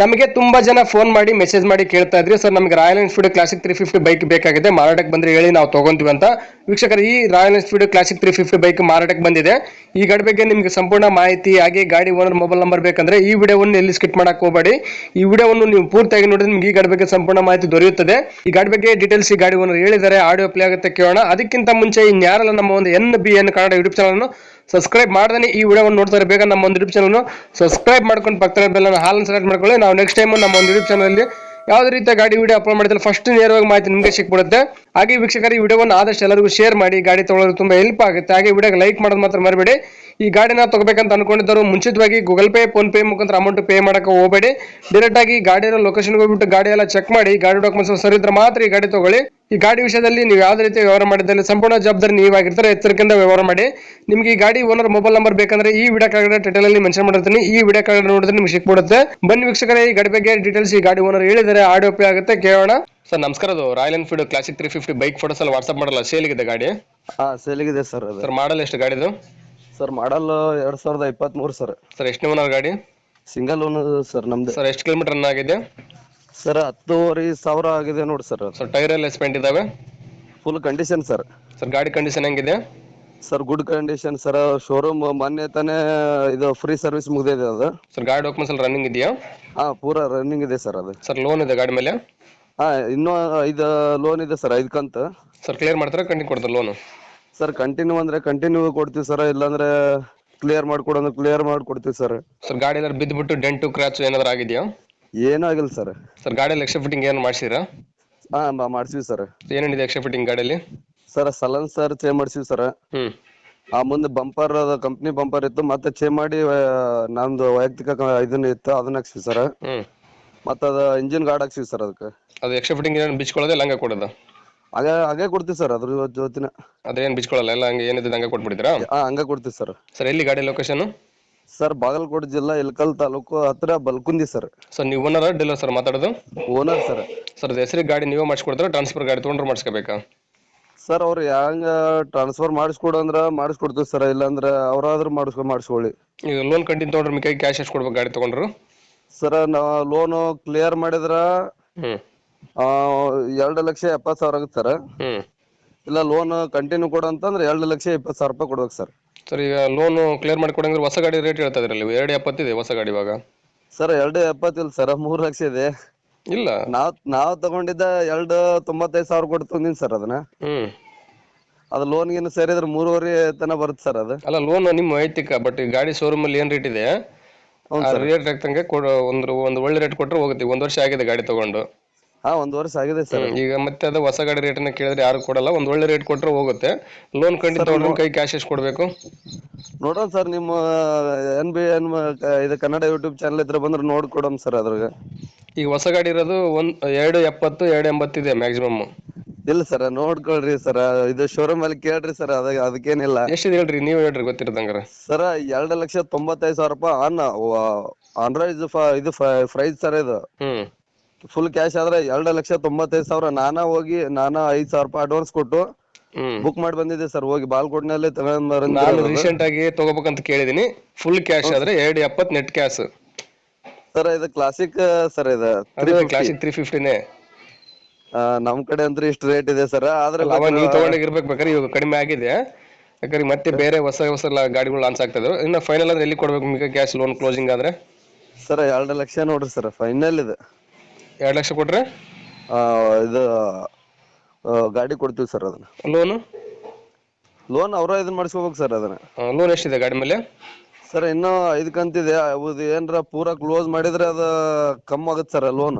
ನಮಗೆ ತುಂಬಾ ಜನ ಫೋನ್ ಮಾಡಿ ಮೆಸೇಜ್ ಮಾಡಿ ಕೇಳ್ತಾ ಇದ್ರಿ. ಸರ್ ನಮಗೆ Royal Enfield classic three fifty bike ಬೇಕಾಗಿದೆ. ಮಾರಾಟಕ್ಕೆ ಬಂದ್ರೆ ಹೇಳಿ ನಾವು ತಗೊಂತೀವಿ ಅಂತ ವೀಕ್ಷಕರು, ಈ Royal Enfield classic three fifty bike ಮಾರಾಟಕ್ಕೆ ಬಂದಿದೆ. ಈ ಗಾಡಿ ಬಗ್ಗೆ ನಿಮಗೆ ಸಂಪೂರ್ಣ ಮಾಹಿತಿ ಹಾಗೆ ಗಾಡಿ ಓನರ್ ಮೊಬೈಲ್ ನಂಬರ್ ಬೇಕಂದ್ರೆ ಈ ವಿಡಿಯೋವನ್ನು ಎಲ್ಲಿ ಸ್ಕಿಪ್ ಮಾಡಕ್ಕೆ ಹೋಗಬೇಡಿ. ಈ ವಿಡಿಯೋವನ್ನು ನೀವು ಪೂರ್ತಿಯಾಗಿ ನೋಡಿದ್ರೆ ನಿಮ್ಗೆ ಈ ಗಾಡಿ ಬಗ್ಗೆ ಸಂಪೂರ್ಣ ಮಾಹಿತಿ ದೊರೆಯುತ್ತದೆ. ಈ ಗಾಡಿ ಬಗ್ಗೆ ಡೀಟೇಲ್ಸ್ ಈ ಗಾಡಿ ಓನರ್ ಹೇಳಿದ್ದಾರೆ ಆಡಿಯೋ ಪ್ಲೇ ಆಗುತ್ತೆ ಕೇಳೋಣ. ಅದಕ್ಕಿಂತ ಮುಂಚೆ ಇನ್ಯಾರಲ್ಲ ನಮ್ಮ ಒಂದು N B N Kannada YouTube channel subscribe ಮಾಡ್ದೇ ಈ ವಿಡಿಯೋವನ್ನು ನೋಡ್ತಾರೆ ಬೇಗ ನಮ್ಮ ಒಂದು ಯೂಟ್ಯೂಬ್ ಚಾನಲ್ ಸಬ್ಸ್ಕ್ರೈಬ್ ಮಾಡ್ಕೊಂಡು ಪಕ್ಕದ ಬೆಲ್ಲ ಹಾಲನ್ನು ಸೆಲೆಕ್ಟ್ ಮಾಡ್ಕೊಳ್ಳಿ. ನಾವು ನೆಕ್ಸ್ಟ್ ಟೈಮ್ ನಮ್ಮ ಒಂದು ಯೂಟ್ಯೂಬ್ ಚಾನಲ್ ಯಾವುದೇ ರೀತಿಯ ಗಾಡಿ ವಿಡಿಯೋ ಅಪ್ಲೋಡ್ ಮಾಡಿದ್ರೆ ಫಸ್ಟ್ ನೇರವಾಗಿ ಮಾಹಿತಿ ನಿಮಗೆ ಸಿಕ್ಬಿಡುತ್ತೆ. ಹಾಗೆ ವೀಕ್ಷಕರು, ಈ ವಿಡಿಯೋವನ್ನು ಆದಷ್ಟು ಎಲ್ಲರಿಗೂ ಶೇರ್ ಮಾಡಿ, ಗಾಡಿ ತಗೊಳ್ಳೋದು ತುಂಬಾ ಹೆಲ್ಪ್ ಆಗುತ್ತೆ. ಹಾಗೆ ವಿಡಿಯೋಗೆ ಲೈಕ್ ಮಾಡೋದು ಮಾತ್ರ ಮರಿಬೇಡಿ. ಈ ಗಾಡಿನ ತಗೋಬೇಕಂತ ಅನ್ಕೊಂಡಿದ್ದರು ಮುಂಚಿತವಾಗಿ ಗೂಗಲ್ ಪೇ ಫೋನ್ ಪೇ ಮುಖಾಂತರ ಅಮೌಂಟ್ ಪೇ ಮಾಡಕ್ಕೆ ಹೋಗಬೇಡಿ. ಡೈರೆಕ್ಟ್ ಆಗಿ ಗಾಡಿಯ ಲೊಕೇಶನ್ಗೆ ಹೋಗ್ಬಿಟ್ಟು ಗಾಡಿ ಎಲ್ಲ ಚೆಕ್ ಮಾಡಿ, ಗಾಡಿ ಡಾಕ್ಯುಮೆಂಟ್ಸ್ ಸರಿ ಇದ್ರೆ ಮಾತ್ರ ಈ ಗಾಡಿ ತಗೊಳ್ಳಿ. ಈ ಗಾಡಿ ವಿಷಯದಲ್ಲಿ ನೀವು ಯಾವ ರೀತಿ ವ್ಯವಹಾರ ಮಾಡಿದಲ್ಲಿ ಸಂಪೂರ್ಣ ಜವಾಬ್ದಾರಿ ನೀವು ಆಗಿರ್ತಾರೆ ಎಚ್ಚರಿಕೆಯಿಂದ ವ್ಯವಹಾರ ಮಾಡಿ. ನಿಮ್ಗೆ ಈ ಗಾಡಿ ಓನರ್ ಮೊಬೈಲ್ ನಂಬರ್ ಬೇಕಂದ್ರೆ ಈ ವಿಡಿಯೋ ಕೆಳಗಡೆ ಟೈಟಲ್ ಅಲ್ಲಿ ಮೆನ್ಷನ್ ಮಾಡಿರ್ತೀನಿ. ಈ ವಿಡಿಯೋ ಕೆಳಗಡೆ ನೋಡಿದ್ರೆ ನಿಮ್ಗೆ ಸಿಕ್ಬಿಡುತ್ತೆ. ಬನ್ನಿ ವೀಕ್ಷಕರೇ, ಈ ಗಾಡಿ ಬಗ್ಗೆ ಡೀಟೇಲ್ಸ್ ಈ ಗಾಡಿ ಓನರ್ ಹೇಳಿದರೆ ಆಡಿಯೋ ಪ್ಲೇ ಆಗುತ್ತೆ. ಕೇಳೋಣ. ಸರ್ ನಮಸ್ಕಾರ ಅದು Royal Enfield classic three fifty bike photos ಎಲ್ಲ ವಾಟ್ಸ್ಆಪ್ ಮಾಡಲ್ಲ ಇದೆ ಗಾಡಿ? ಹಾ ಇದೆ ಸರ್ ಅದು. ಸರ್ ಮಾಡಲ್ ಎಷ್ಟು ಗಾಡಿದು? ಸರ್ ಮಾಡಲ್ ಎರಡ್ ಸಾವಿರದ ಇಪ್ಪತ್ತ್ ಮೂರು ಸರ್. ಸರ್ ಎಷ್ಟು ಓನರ್ ಗಾಡಿ? ಸಿಂಗಲ್ ಓನರ್ ಸರ್ ನಮ್ದು. ಸರ್ ಎಷ್ಟು ಕಿಲೋಮೀಟರ್ ರನ್ ಆಗಿದೆ? ಸರ್ ಹತ್ತೂವರೆ ಸಾವಿರ ಆಗಿದೆ ನೋಡಿ ಸರ್ ಸರ್ ಟೈರ್ ಎಲ್ಲ ಸ್ಪೆಂಟ್ ಇದಾವೆ? Full condition sir. ಸರ್ ಗಾಡಿ ಕಂಡೀಷನ್ ಹೆಂಗಿದೆ? Sir good condition sir showroom ಮೊನ್ನೆ ತಾನೇ ಇದು ಫ್ರೀ ಸರ್ವಿಸ್ ಮುಗಿದಿದೆ ಅದು. ಸರ್ ಗಾಡಿ ಡಾಕ್ಯುಮೆಂಟ್ಸ್ ಎಲ್ಲ ರನ್ನಿಂಗ್ ಇದೆಯಾ? ಹಾ ಪೂರಾ ರನ್ನಿಂಗ್ ಇದೆ ಸರ್ ಅದು. ಸರ್ ಲೋನ್ ಇದೆ ಗಾಡಿ ಮೇಲೆ? ಹಾ ಇನ್ನೂ ಐದು ಲೋನ್ ಇದೆ ಸರ್ ಐದು ಕಂತು. ಸರ್ ಕ್ಲಿಯರ್ ಮಾಡ್ತಾರೆ? ಕಂಟಿನ್ಯೂ ಕೊಡ್ತಾರೆ ಲೋನು ಸರ್ ಕಂಟಿನ್ಯೂ ಅಂದ್ರೆ ಕಂಟಿನ್ಯೂ ಕೊಡ್ತೀವಿ ಸರ್ ಇಲ್ಲಾಂದ್ರೆ ಕ್ಲಿಯರ್ ಮಾಡ್ಕೊಡಂದ್ರೆ ಕ್ಲಿಯರ್ ಮಾಡ್ಕೊಡ್ತೀವಿ ಸರ್ ಸರ್ ಗಾಡಿ ಏನಾದ್ರು ಬಿದ್ದುಬಿಟ್ಟು ಡೆಂಟು ಕ್ರಾಚ್ ಏನಾದ್ರು ಆಗಿದೆಯಾ? ಏನೂ ಆಗಿಲ್ಲ ಸರ್ ಸರ್ ಗಾಡಿಯಲ್ಲಿ ಎಕ್ಸ್ಟ್ರಾ ಫಿಟ್ಟಿಂಗ್ ಏನು ಮಾಡಿಸಿರಾ ಹಾ ಬಾ ಮಾಡ್ಸಿವಿ ಸರ್ ಏನೇನಿದೆ ಎಕ್ಸ್ಟ್ರಾ ಫಿಟ್ಟಿಂಗ್ ಗಾಡಿಯಲ್ಲಿ? ಸರ್ ಸಲನ್ ಸರ್ ಚೇಂಜ್ ಮಾಡ್ಸಿವಿ ಸರ್ ಹ್ಞೂ ಆ ಮುಂದೆ ಬಂಪರ್ ಕಂಪ್ನಿ ಬಂಪರ್ ಇತ್ತು ಮತ್ತೆ ಚೇಂಜ್ ಮಾಡಿ ಆ, ನಮ್ದು ವೈಯಕ್ತಿಕ ಕ- ಇದನ್ನ ಇತ್ತು ಅದನ್ನ ಹಾಕ್ಸಿವಿ ಸರ್ ಹ್ಞೂ ಮತ್ತೆ ಅದ ಇಂಜಿನ್ ಗಾರ್ಡ್ ಹಾಕ್ಸಿವಿ ಸರ್ ಅದಕ್ಕೆ ಅದು ಎಕ್ಸ್ಟ್ರಾ ಫಿಟ್ಟಿಂಗ್ ಏನು ಬಿಚ್ಕೊಳ್ಳೋದು ಇಲ್ಲ ಹಂಗೆ ಕೊಡೋದು. ಹಾಗೆ ಹಾಗೆ ಕೊಡ್ತೀವಿ ಸರ್ ಅದ್ರ ಜೊತೆನ. ಅದೇನು ಬಿಚ್ಕೊಳ್ಳಲ್ಲ ಎಲ್ಲ ಹಂಗೆ ಏನಿದೆ ಹಂಗೆ ಕೊಟ್ಬಿಡ್ತೀರಾ ಹಾ ಹಂಗೆ ಕೊಡ್ತೀವಿ ಸರ್. ಸರ್ ಎಲ್ಲಿ ಗಾಡಿ ಲೊಕೇಶನ್ ಸರ್ ಬಾಗಲಕೋಟೆ ಜಿಲ್ಲಾ ಇಲ್ಕಲ್ ತಾಲೂಕು ಹತ್ರ ಬಲ್ಕುಂದಿ ಸರ್. ಸರ್ ನೀವು ಓನರ್ ಡೀಲರ್ ಸರ್ ಮಾತಾಡೋದು? Owner sir. ಸರ್ ಅದು ಹೆಸರಿಗೆ ಗಾಡಿ ನೀವೇ ಮಾಡಿಸ್ಕೊಡ್ತಾರೆ ಟ್ರಾನ್ಸ್ಫರ್ ಗಾಡಿ ತೊಗೊಂಡ್ರೆ ಮಾಡಿಸ್ಕೋಬೇಕಾ? ಸರ್ ಅವ್ರು ಹೆಂಗ ಟ್ರಾನ್ಸ್ಫರ್ ಮಾಡಿಸ್ಕೊಡು ಅಂದ್ರ ಮಾಡಿಸ್ಕೊಡ್ತೀವಿ ಸರ್ ಇಲ್ಲಾಂದ್ರ ಅವ್ರಾದ್ರೂ ಮಾಡಿಸ್ಕೊ ಮಾಡಿಸ್ಕೊಳ್ಳಿ. ಈಗ ಲೋನ್ ಕಂಟಿನ್ ತೊಗೊಂಡ್ರೆ ಮಿಕ್ಕಾಗಿ ಕ್ಯಾಶ್ ಎಷ್ಟು ಕೊಡ್ಬೇಕು ಗಾಡಿ ತೊಗೊಂಡ್ರು? ಸರ್ ನಾವು ಲೋನು ಕ್ಲಿಯರ್ ಮಾಡಿದ್ರ ಆ, ಎರಡು ಲಕ್ಷ ಎಪ್ಪತ್ತು ಸಾವಿರ ಆಗುತ್ತೆ ಸರ್. ಇಲ್ಲ ಲೋನ್ ಕಂಟಿನ್ಯೂ ಕೊಡು ಅಂತಂದ್ರೆ ಎರಡು ಲಕ್ಷ ಇಪ್ಪತ್ತು ಸಾವಿರ ರೂಪಾಯಿ ಕೊಡ್ಬೇಕು ಸರ್. ಸರ್ ಈಗ ಲೋನು ಕ್ಲಿಯರ್ ಮಾಡಿ ಮಾಡಿಕೊಡಂದ್ರೆ ಹೊಸ ಗಾಡಿ ರೇಟ್ ಹೇಳ್ತಾ ಇದ್ರಲ್ಲ ಎರಡು ಎಪ್ಪತ್ತಿದೆ ಹೊಸ ಗಾಡಿ ಇವಾಗ. ಸರ್ ಎರಡು ಎಪ್ಪತ್ತಿಲ್ಲ ಸರ್ ಮೂರು ಲಕ್ಷ ಇದೆ. ಇಲ್ಲ. ನಾವ್ ನಾವ್ ತಗೊಂಡಿದ್ದ ಎರಡು ತೊಂಬತ್ತೈದು ಸಾವಿರ ಕೊಟ್ಟು ತಂದಿನಿ ಸರ್ ಅದನ್ನ. ಹ್ಞೂ ಅದು ಲೋನ್ ಗೀನ್ ಸೇರಿದ್ರೆ ಮೂರುವರೆ ತನ ಬರುತ್ತೆ ಸರ್ ಅದು. ಅಲ್ಲ ಲೋನ್ ನಿಮ್ಮ ವೈಯಕ್ತಿಕ ಬಟ್ ಈ ಗಾಡಿ ಶೋರೂಮ್ ಅಲ್ಲಿ ಏನ್ ರೇಟ್ ಇದೆ? ಆ ರೇಟ್ ತಕ್ಕಂಗೆ ಕೊಡ ಒಂದು ಒಂದು ಒಳ್ಳೆ ರೇಟ್ ಕೊಟ್ರೆ ಹೋಗುತ್ತೆ. ಒಂದ್ ವರ್ಷ ಆಗಿದೆ ಗಾಡಿ ತಗೊಂಡು. ಹಾ ಒಂದು ವರ್ಷ ಆಗಿದೆ ಸರ್. ಈಗ ಮತ್ತೆ ಅದು ಹೊಸ ಗಾಡಿ ರೇಟನ್ನ ಕೇಳಿದ್ರೆ ಯಾರು ಕೊಡಲ್ಲ. ಒಂದ್ ಒಳ್ಳೆ ರೇಟ್ ಕೊಟ್ರೆ ಹೋಗುತ್ತೆ. ಲೋನ್ ಖಂಡಿತ ತಗೊಂಡ್ರೆ ಕೈ ಕ್ಯಾಶ್ ಎಷ್ಟು ಕೊಡ್ಬೇಕು? ನೋಡೋಣ ಸರ್ ನಿಮ್ಮ ಎನ್ ಬಿ ಎನ್ ಇದು ಕನ್ನಡ ಯೂಟ್ಯೂಬ್ ಚಾನಲ್ ಇದ್ರೆ ಬಂದ್ರೆ ನೋಡ್ಕೊಡೋಣ ಸರ್ ಅದ್ರಾಗ. ಈಗ ಹೊಸ ಗಾಡಿ ಇರೋದು ಒಂದ್ ಎರಡು ಎಪ್ಪತ್ತು ಎರಡು ಎಂಬತ್ತಿದೆ ಮ್ಯಾಕ್ಸಿಮಮ್ ಇಲ್ಲ ಸರ್ ನೋಡ್ಕೊಳ್ರಿ ಸರ್ ಇದು ಶೋರೂಮ್ ಅಲ್ಲಿ ಕೇಳ್ರಿ ಸರ್ ಅದ ಅದಕ್ಕೇನಿಲ್ಲ. ಎಷ್ಟಿದೆ ಹೇಳ್ರಿ ನೀವು ಹೇಳ್ರಿ ಗೊತ್ತಿರೋದಂಗಾರ. ಸರ್ ಎರಡು ಲಕ್ಷ ತೊಂಬತ್ತೈದು ಸಾವಿರ ರೂಪಾಯಿ ಆನ್ ಆನ್ರೈಸ್ ಇದು ಪ್ರೈಸ್ ಸರ್ ಇದು. ಹ್ಮ್. ಫುಲ್ ಕ್ಯಾಶ್ ಆದ್ರೆ ಎರಡು ಲಕ್ಷ ತೊಂಬತ್ತೈದು ಸಾವಿರ. ನಾನ ಹೋಗಿ ನಾನಾ ಐದ್ ಸಾವಿರ ರೂಪಾಯಿ ಅಡ್ವಾನ್ಸ್ ಕೊಟ್ಟು ಹ್ಮ್. ಬುಕ್ ಮಾಡಿ ಬಂದಿದ್ದೆ ಸರ್ ಹೋಗಿ ಬಾಲ್ಕೋಟ್ನಲ್ಲಿ ನಾನು ತಗೊಂಡ್ ರೀಸೆಂಟ್ ಆಗಿ ತಗೋಬೇಕಂತ ಕೇಳಿದೀನಿ. ಫುಲ್ ಕ್ಯಾಶ್ ಆದ್ರೆ ಎರಡ್ ಎಪ್ಪತ್ ನೆಟ್ ಕ್ಯಾಶ್ ಸರ್ ಇದು ಕ್ಲಾಸಿಕ್ ಸರ್ ಇದು ಅದೇ ಕ್ಲಾಸಿಕ್ ತ್ರೀ ಫಿಫ್ಟಿನೇ ಆ, ನಮ್ ಕಡೆ ಅಂದ್ರೆ ಇಷ್ಟು ರೇಟ್ ಇದೆ ಸರ್ ಆದ್ರೆ ಅವ ನೀವು ತಗೊಂಡಾಗ ಇರ್ಬೇಕು ಬೇಕಾದ್ರೆ ಇವಾಗ ಕಡಿಮೆ ಆಗಿದೆ. ಯಾಕಂದ್ರೆ ಮತ್ತೆ ಬೇರೆ ಹೊಸ ಹೊಸ ಲ- ಗಾಡಿಗಳು ಲಾಂಚ್ ಆಗ್ತಾ ಇನ್ನ ಇನ್ನು ಫೈನಲ್ ಅಂದ್ರೆ ಎಲ್ಲಿ ಕೊಡ್ಬೇಕು ನಿಮಗೆ? ಕ್ಯಾಶ್ ಲೋನ್ ಕ್ಲೋಸಿಂಗ್ ಆದ್ರೆ? ಸರ್ ಎರಡು ಲಕ್ಷ ನೋಡ್ರಿ ಸರ್ ಫೈನಲ್ ಇದು. ಎರಡು ಲಕ್ಷ ಕೊಟ್ರೆ? ಆ, ಇದು ಆ, ಗಾಡಿ ಕೊಡ್ತೀವಿ ಸರ್ ಅದನ್ನ. ಲೋನು ಲೋನ್ ಅವರ ಇದನ್ನ ಮಾಡಿಸ್ಕೋಬೇಕು ಸರ್ ಅದನ್ನ. ಲೋನ್ ಎಷ್ಟಿದೆ ಗಾಡಿ ಮೇಲೆ? ಸರ್ ಇನ್ನೂ ಐದು ಕಂತಿದೆ ಅದು ಏನ್ರ ಪೂರಾ ಕ್ಲೋಸ್ ಮಾಡಿದ್ರೆ ಅದು ಕಮ್ಮಿ ಆಗುತ್ತೆ ಸರ್ ಲೋನ್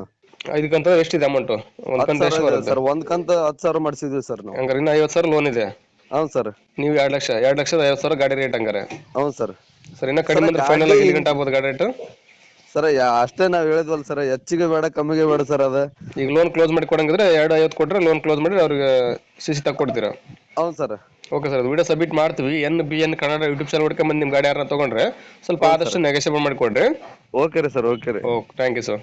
ಇದಕ್ಕಂತ ಎಷ್ಟಿದೆ ಅಮೌಂಟ್ ಒಂದ್ ಕಂತ ಎಷ್ಟು ಬರುತ್ತೆ ಸರ್. ಒಂದ್ ಕಂತ ಹತ್ತು ಸಾವಿರ ಮಾಡಿಸಿದ್ವಿ ಸರ್ ನಾವು. ಹಂಗಾರೆ ಇನ್ನ ಐವತ್ತು ಸಾವಿರ ಲೋನ್ ಇದೆ? ಹೌನ್ ಸರ್. ನೀವು ಎರಡ್ ಲಕ್ಷ ಎರಡ್ ಲಕ್ಷದ ಐವತ್ತು ಸಾವಿರ ಗಾಡಿ ರೇಟ್ ಹಂಗಾರೆ? ಹೌನ್ ಸರ್. ಸರ್ ಇನ್ನ ಕಡಿಮೆ ಅಂದ್ರೆ ಫೈನಲ್ ಆಗಿ ಎಲ್ಲಿ ಗಂಟೆ ಆಗ್ಬೋದು ಗಾಡಿ ರೇಟ್ ಸರ್ ಅಷ್ಟೇ ನಾವ್ ಹೇಳಿದ್ವಲ್ಲ ಸರ್ ಹೆಚ್ಚಿಗೆ ಬೇಡ ಕಮ್ಮಿಗೆ ಬೇಡ ಸರ್ ಅದ. ಈಗ ಲೋನ್ ಕ್ಲೋಸ್ ಮಾಡಿ ಕೊಡಂಗಿದ್ರೆ ಎರಡು ಐವತ್ತು ಕೊಟ್ರೆ ಲೋನ್ ಕ್ಲೋಸ್ ಮಾಡಿ ಅವ್ರಿಗೆ ಸಿ ಸಿ ಕೊಡ್ತೀರಾ? ಹೌನ್ sir. Okay sir video submit ಮಾಡ್ತೀವಿ. N B N Kannada YouTube channel ಹುಡ್ಕೊಂಡ್ ಬಂದು ನಿಮ್ಮ ಗಾಡಿ ಯಾರನ್ನ ತೊಗೊಂಡ್ರೆ ಸ್ವಲ್ಪ ಆದಷ್ಟು ನೆಗೋಷಿಯೇಬಲ್ ಮಾಡಿಕೊಡ್ರಿ. ಓಕೆ ರೀ ಸರ್ ಓಕೆ ರೀ. Okay thank you sir